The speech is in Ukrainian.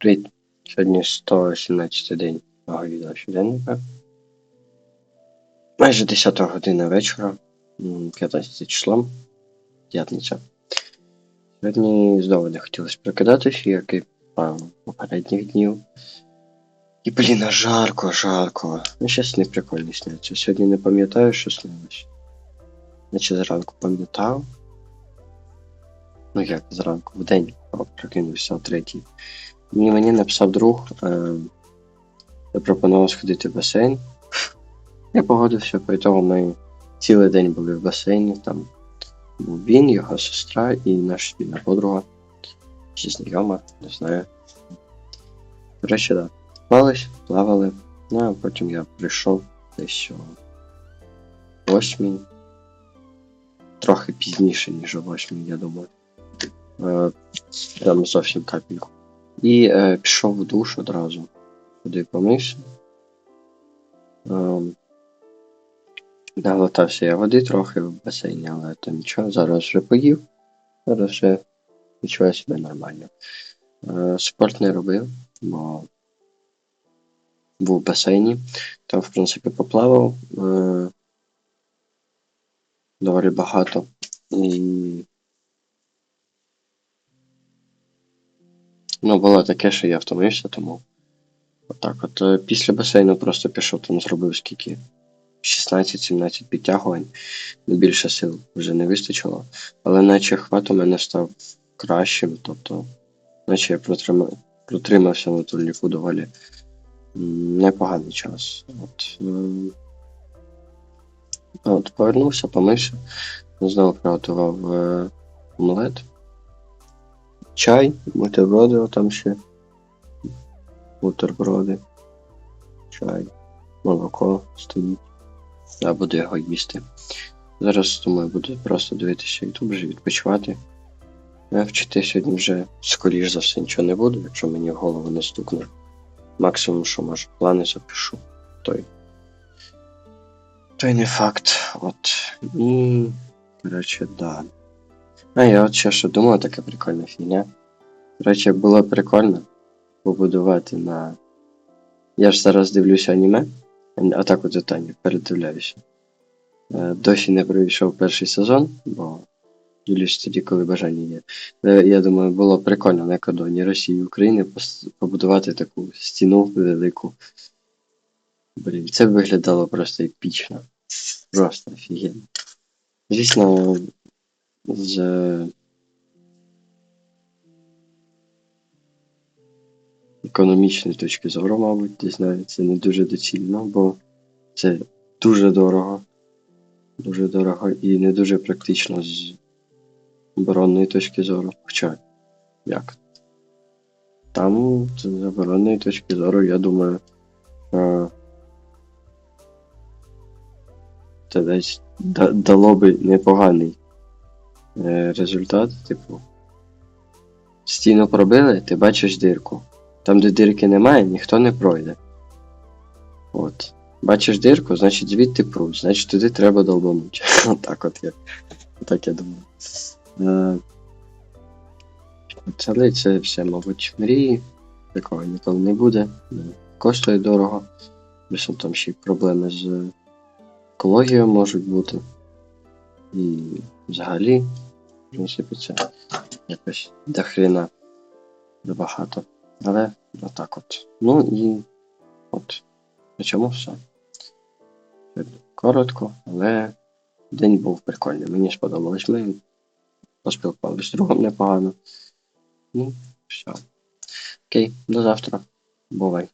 Привіт. Сьогодні 117 день мого відео щоденника. Майже 10 година вечора, 15 число, п'ятниця. Сьогодні знову не хотілося прокидатись, як і попередніх днів. І, блін, жарко, жарко. Ну, щас не прикольно сняться. Сьогодні не пам'ятаю, що снилось. Наче зранку пам'ятав. Ну як зранку, в день прокинувся о третій. Мені, мені написав друг, е, запропонував сходити в басейн. Я погодився, по того ми цілий день були в басейні. Там був він, його сестра і наша спільна подруга. Чи знайома, не знаю. Коротше, так. Да. Купались, плавали, ну а потім я прийшов десь о восьмій. Трохи пізніше, ніж о восьмій, я думаю. Е, Там зовсім капельку. І е, пішов в душ одразу. Туди помився. Е, я води трохи в басейні, але то нічого. Зараз вже поїв. Зараз вже відчуваю себе нормально. Е, спорт не робив, бо був в басейні. Там, в принципі, поплавав е, доволі багато. І Ну, було таке, що я втомився, тому. Отак от. Е, Після басейну просто пішов там, зробив скільки. 16-17 підтягувань. Ну, Більше сил вже не вистачило. Але наче хват у мене став кращим, тобто, наче я протримав, протримався на турніку доволі непоганий час. От, ем, от Повернувся, помився, знову приготував е, омлет чай, бутерброди там ще. Бутерброди. Чай, молоко стоїть. Я буду його їсти. Зараз, думаю, буду просто дивитися YouTube, вже відпочивати. Я вчити сьогодні вже, скоріш за все, нічого не буду, якщо мені в голову не стукне. Максимум, що може, плани запишу. Той. Той не факт. От. І. Коротше, да. А я от ще що думав, така прикольна фігня. Коротше, було прикольно побудувати на. Я ж зараз дивлюся аніме, атаку титанів, передивляюся. Е, Досі не пройшов перший сезон, бо дивлюсь тоді, коли бажання є. Е, Я думаю, було прикольно на кордоні Росії і України побудувати таку стіну велику. Блін, це виглядало просто епічно. Просто офігенно. Звісно, з економічної точки зору, мабуть, це не дуже доцільно, бо це дуже дорого. Дуже дорого і не дуже практично з оборонної точки зору. Хоча, як? Там, з оборонної точки зору, я думаю, це десь дало би непоганий результат, типу. Стіну пробили, ти бачиш дирку. Там, де дирки немає, ніхто не пройде. От. Бачиш дирку, значить звідти пруть, значить туди треба долбанути. Отак от я. Отак я думаю. Е, Але це все, мабуть, мрії. Такого ніколи не буде. Коштує дорого. Більше там ще й проблеми з екологією можуть бути. І взагалі, в принципі, це якось дохрена багато. Але отак от. Ну і от. На чому все. Коротко, але день був прикольний. Мені сподобалось. Ми поспілкувалися з другом непогано. Ну, все. Окей, до завтра. Бувай.